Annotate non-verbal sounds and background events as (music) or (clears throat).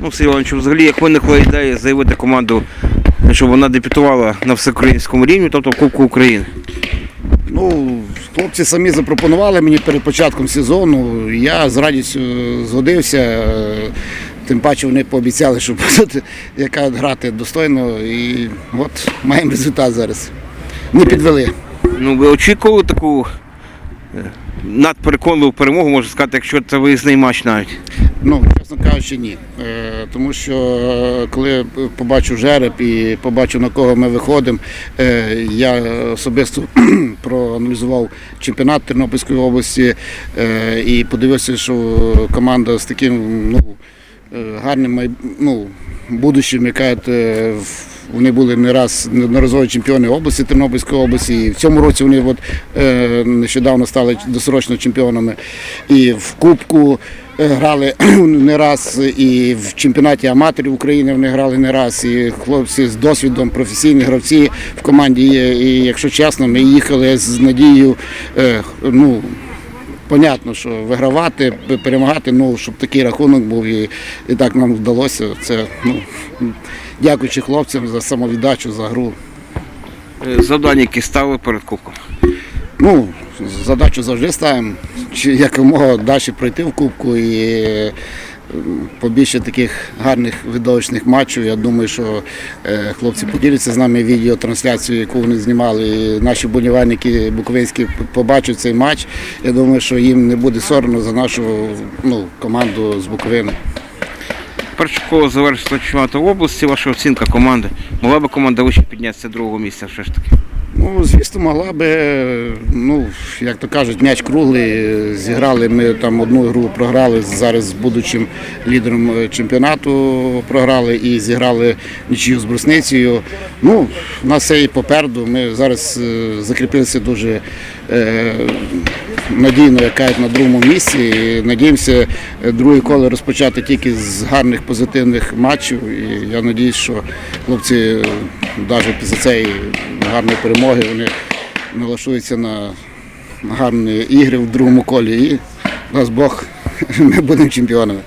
Ну, Сергій Іванович, взагалі, як виникла ідея заявити команду, щоб вона дебютувала на всеукраїнському рівні, тобто в Кубку України. Ну, хлопці самі запропонували мені перед початком сезону. Я з радістю згодився. Е, Тим паче вони пообіцяли, що (laughs) будуть яка грати достойно. І от маємо результат зараз. Не підвели. Ну, ви очікували таку е, надпереконливу перемогу, можна сказати, якщо це виїзний матч навіть. Ну, чесно кажучи, ні. Е, тому що е, коли побачу жереб і побачу на кого ми виходимо, е, я особисто (clears throat) проаналізував чемпіонат Тернопільської області е, і подивився, що команда з таким ну, е, гарним ну, будущим, яка е, в- вони були не раз неодноразові чемпіони області Тернопільської області. І в цьому році вони от, е, нещодавно стали досрочно чемпіонами. І в Кубку е, грали (clears throat) не раз, і в чемпіонаті аматорів України вони грали не раз. І хлопці з досвідом, професійні гравці в команді є. І якщо чесно, ми їхали з надією. е, ну, Понятно, що вигравати, перемагати, ну щоб такий рахунок був, і, і так нам вдалося. Це ну дякуючи хлопцям за самовіддачу, за гру. Е, Завдання, які ставили перед Кубком. Ну, задачу завжди ставимо, чи якомога далі пройти в кубку і побільше таких гарних видовищних матчів. Я думаю, що е, хлопці поділяться з нами відеотрансляцією, яку вони знімали. Наші болівальники буковинські побачать цей матч. Я думаю, що їм не буде соромно за нашу ну, команду з Буковини. Перше коло завершило чемпіонату області, ваша оцінка команди. Могла би команда вище піднятися другого місця все ж таки. Ну, звісно, могла би, ну, як то кажуть, м'яч круглий. Зіграли ми там одну гру програли зараз з будучим лідером е, чемпіонату програли і зіграли нічию з брусницею. Ну, у нас все і попереду. Ми зараз е, закріпилися дуже е, надійно, як кажуть, на другому місці. І надіємося е, друге коло розпочати тільки з гарних позитивних матчів. І я сподіваюся, що хлопці навіть після цієї гарної перемоги вони налаштуються на гарні ігри в другому колі. І дасть Бог, (laughs) ми будемо чемпіонами.